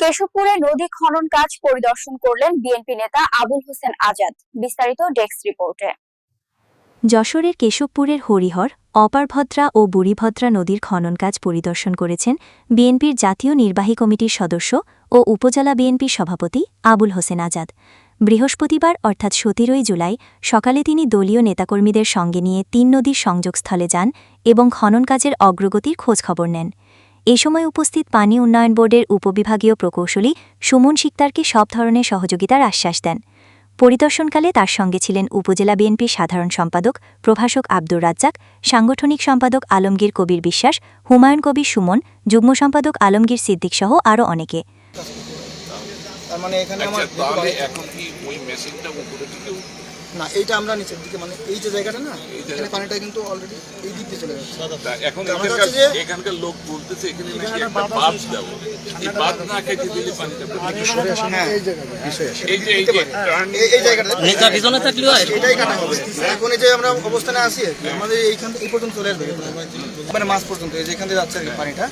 কেশবপুরে নদী খনন কাজ পরিদর্শন করলেন বিএনপি নেতা আবুল হোসেন আজাদ। বিস্তারিত ডেস্ক রিপোর্টে। যশোরের কেশবপুরের হরিহর, অপারভদ্রা ও বুড়িভদ্রা নদীর খনন কাজ পরিদর্শন করেছেন বিএনপির জাতীয় নির্বাহী কমিটির সদস্য ও উপজেলা বিএনপির সভাপতি আবুল হোসেন আজাদ। বৃহস্পতিবার, অর্থাৎ সতেরোই জুলাই, সকালে তিনি দলীয় নেতাকর্মীদের সঙ্গে নিয়ে তিন নদীর সংযোগস্থলে যান এবং খনন কাজের অগ্রগতির খোঁজখবর নেন। এ সময় উপস্থিত পানি উন্নয়ন বোর্ডের উপবিভাগীয় প্রকৌশলী সুমন শিকদারকে সব ধরনের সহযোগিতার আশ্বাস দেন পরিদর্শনকালে তার সঙ্গে ছিলেন উপজেলা বিএনপির সাধারণ সম্পাদক প্রভাষক আব্দুর রাজ্জাক সাংগঠনিক সম্পাদক আলমগীর কবির বিশ্বাস হুমায়ুন কবির সুমন যুগ্ম সম্পাদক আলমগীর সিদ্দিক সহ আরও অনেকে তার মানে এখানে আচ্ছা আমার এখন কি ওই মেশিনটা উপরে? না এইটা আমরা নিচের দিকে মানে এই যে জায়গাটা না এখানে পানিটা কিন্তু অলরেডি এই দিক দিয়ে চলে যাচ্ছে। এখন এখানকার লোক বলতেছে এখানে নাকি একটা বাঁধ দেবো এই বাঁধ না দিলে পানিটা বেরোবে। হ্যাঁ এই যে এই যে এই যে এই- এই জায়গাটা নেতা পিছনে থাকলেও এটাই কাটা হবে। এখন এই যে আমরা অবস্থানে আছি আর আমাদের এইখান এই পর্যন্ত চলে আসবে। মানে মাছ পর্যন্ত এই যে এখান থেকে যাচ্ছে আর পানিটা।